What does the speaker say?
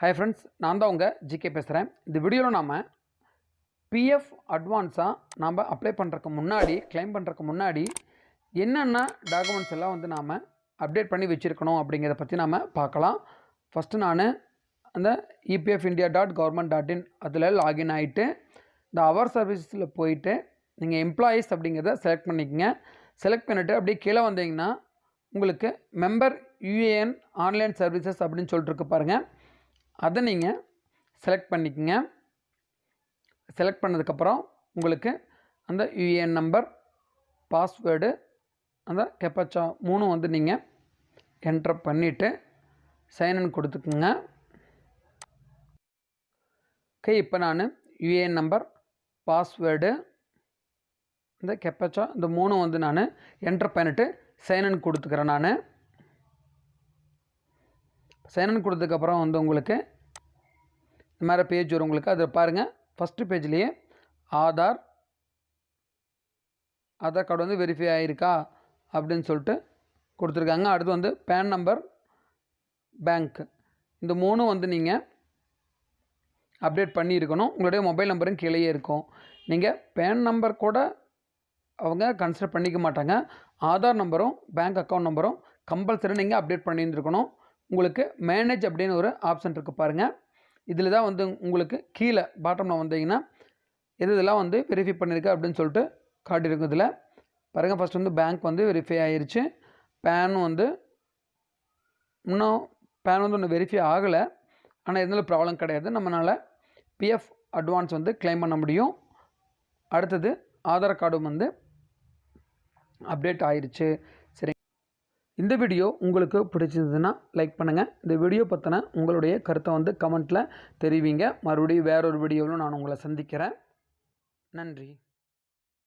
Hi friends நான் தான் உங்கள் ஜிகே பேசுகிறேன் இந்த வீடியோவில் நாம் பிஎஃப் அட்வான்ஸாக நாம் அப்ளை பண்ணுறதுக்கு முன்னாடி க்ளைம் பண்ணுறதுக்கு முன்னாடி என்னென்ன டாக்குமெண்ட்ஸ் எல்லாம் வந்து நாம் அப்டேட் பண்ணி வச்சுருக்கணும் அப்படிங்கிறத பற்றி நாம் பார்க்கலாம். ஃபஸ்ட்டு நான் அந்த EPF India dot government dot in அதில் லாகின் ஆகிட்டு இந்த அவர் சர்வீஸில் போயிட்டு நீங்கள் எம்ப்ளாயீஸ் அப்படிங்கிறத செலக்ட் பண்ணிக்கங்க. செலக்ட் பண்ணிவிட்டு அப்படியே கீழே வந்தீங்கன்னா உங்களுக்கு மெம்பர் யூஏஎன் ஆன்லைன் சர்வீசஸ் அப்படின்னு சொல்லிட்டு இருக்கு பாருங்கள் அதை நீங்கள் செலக்ட் பண்ணிக்கங்க. செலக்ட் பண்ணதுக்கப்புறம் உங்களுக்கு அந்த யூஏஎன் நம்பர் பாஸ்வேர்டு அந்த கெப்பாச்சா மூணும் வந்து நீங்கள் என்ட்ரு பண்ணிவிட்டு சைன்இன் கொடுத்துக்குங்க. ஓகே இப்போ நான் யூஏஎன் நம்பர் பாஸ்வேர்டு இந்த கெப்பாச்சா இந்த மூணும் வந்து நான் என்ட்ரு பண்ணிவிட்டு சைன்இன் கொடுத்துக்கிறேன் நான். சைனன் கொடுத்ததுக்கப்புறம் வந்து உங்களுக்கு இந்த மாதிரி பேஜ் வரும் உங்களுக்கு. அதை பாருங்கள் ஃபஸ்ட்டு பேஜ்லேயே ஆதார் ஆதார் கார்டு வந்து வெரிஃபை ஆகிருக்கா அப்படின்னு சொல்லிட்டு கொடுத்துருக்காங்க. அடுத்து வந்து பேன் நம்பர் பேங்க் இந்த மூணும் வந்து நீங்கள் அப்டேட் பண்ணியிருக்கணும் உங்களுடைய மொபைல் நம்பரும் கீழேயே இருக்கும். நீங்கள் பேன் நம்பர் கூட அவங்க கன்சிடர் பண்ணிக்க மாட்டாங்க. ஆதார் நம்பரும் பேங்க் அக்கௌண்ட் நம்பரும் கம்பல்சரி நீங்கள் அப்டேட் பண்ணியிருந்துருக்கணும். உங்களுக்கு மேனேஜ் அப்படின்னு ஒரு ஆப்ஷன் இருக்குது பாருங்கள் இதில் தான் வந்து உங்களுக்கு கீழே பாட்டமில் வந்தீங்கன்னா எது இதெல்லாம் வந்து வெரிஃபை பண்ணியிருக்கு அப்படின்னு சொல்லிட்டு காட்டியிருக்கும் இதில். பாருங்கள் ஃபஸ்ட் வந்து பேங்க் வந்து வெரிஃபை ஆகிருச்சு பேன் வந்து இன்னும் பேன் வந்து ஒன்று வெரிஃபை ஆகலை. ஆனால் இருந்தாலும் ப்ராப்ளம் கிடையாது. நம்மளால் பிஎஃப் அட்வான்ஸ் வந்து கிளைம் பண்ண முடியும். அடுத்தது ஆதார் கார்டும் வந்து அப்டேட் ஆயிடுச்சு இந்த வீடியோ உங்களுக்கு பிடிச்சிருந்ததுன்னா லைக் பண்ணுங்கள் இந்த வீடியோ பற்றின உங்களுடைய கருத்தை வந்து கமெண்ட்டில் தெரிவிங்க. மறுபடியும் வேறொரு வீடியோவிலும் நான் உங்களை சந்திக்கிறேன். நன்றி.